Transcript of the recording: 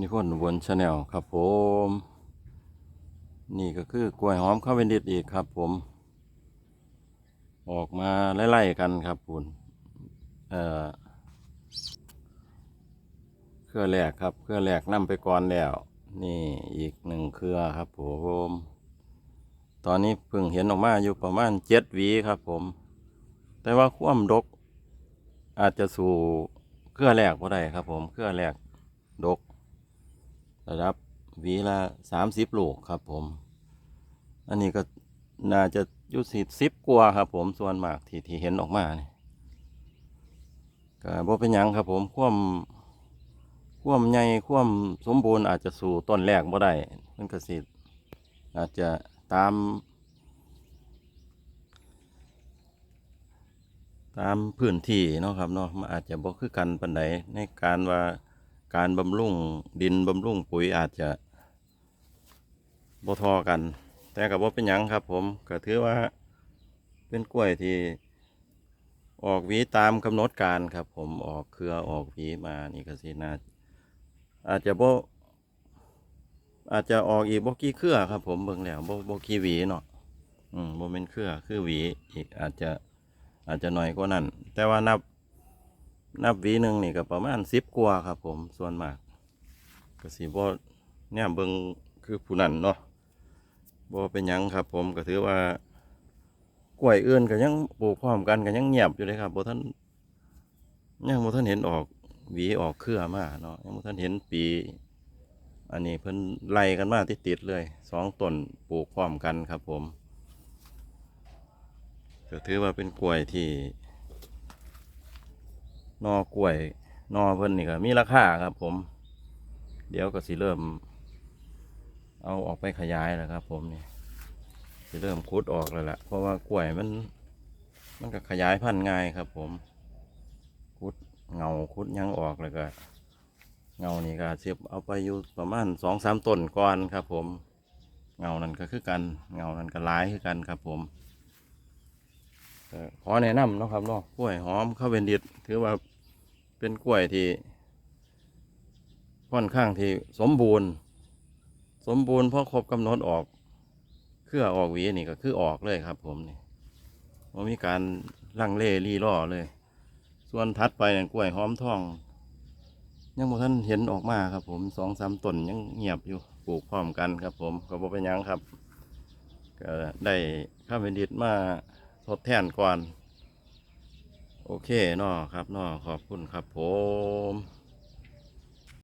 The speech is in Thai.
นิพนธ์วนชาแนลครับผม นี่ก็คือกล้วยหอมข้าวเวนดิตอีกครับผม ออกมาไล่ๆกันครับคุณเอ่อเครือแรกครับเครือแรกนํไปก่อนแล้ว นี่อีกหนึ่งเครือครับผมตอนนี้เพิ่งเห็นออกมาอยู่ประมาณเจ็ดวีครับผม แต่ว่าความดกอาจจะสู่เครือแรกก็ได้ครับผมเครือแรกดก ระดับหวีละสามสิบลูกครับผม อันนี้ก็น่าจะยุสิสิบกว่าครับผมส่วนมากที่ที่เห็นออกมานี่ก็บ่เป็นหยังครับผมควมควมใหญ่ควมสมบูรณ์อาจจะสู่ต้นแรกบ่ได้มันก็สิอาจจะตาม ตามพื้นที่เนาะครับเนาะมันอาจจะบ่คือกันปันใดในการว่า การบำรุงดินบำรุงปุ๋ยอาจจะบ่ทอกัน แต่กับว่าเป็นหยังครับ ผมก็ถือว่าเป็นกล้วยที่ ออกหวีตามกำหนดการครับ ผมออกเครือออกหวีมานี่ก็สินาอาจจะบ่อาจจะออกอีกบ่กี่เครือครับ ผมเบิ่งแล้วบ่บ่กี่หวีเนาะอืมบ่เป็นเครือคือหวีอีกอาจจะอาจจะหน้อยกว่านั้น แต่ว่านับ นับวีหนึ่งนี่ก็ประมาณสิบกว่าครับผมส่วนมากก็สิบ่เนี่ยเบิงคือผู้นั้นเนาะบ่เป็นยังครับ ผมก็ถือว่ากล้วยเอื่นก็ยังปลูกพร้อมกันก็ยังเงียบอยู่เลยครับบ่ท่านยังบ่ท่านเห็นออกหวีออกเครือมาเนาะยังบ่ท่านเห็นปี อันนี้เพิ่นไล่กันมาติดๆเลยสองต้นปลูกพร้อมกันครับ ผมก็ถือว่าเป็นกล้วยที่ นอกล้วยนอเพิ่นนี่ก็มีราคาครับ ผม เดี๋ยวก็สิเริ่ม เอาออกไปขยายแล้วครับ ผมนี่สิเริ่มคุดออกแล้วล่ะเพราะว่ากล้วยมัน มันก็ขยายพันธุ์ง่ายครับ ผมคุดเงาคุดยังออกแล้วก็ เงานี่ก็เสียบเอาไปอยู่ประมาณสองสามต้นก่อนครับ ผม เงานั้นก็คือกัน เงานั้นก็หลายคือกันครับ ผม ขอแนะนำนะครับเนาะกล้วยหอมข้าวเวนดิตถือว่าเป็นกล้วยที่ค่อนข้างที่สมบูรณ์ สมบูรณ์เพราะครบกำหนดออก เครือออกหวีนี่ก็คือออกเลยครับผมนี่ว่ามีการลังเล่รีล่อเลย ส่วนทัดไปนั่นกล้วยหอมทอง ยังบ่ท่านเห็นออกมาครับผมสองสามต้นยังเงียบอยู่ปลูกพร้อมกันครับผมก็บ่เป็นยังครับก็ได้ข้าวเวนดิตมา ทดแทนก่อน โอเคนาะครับนาะขอบคุณครับผม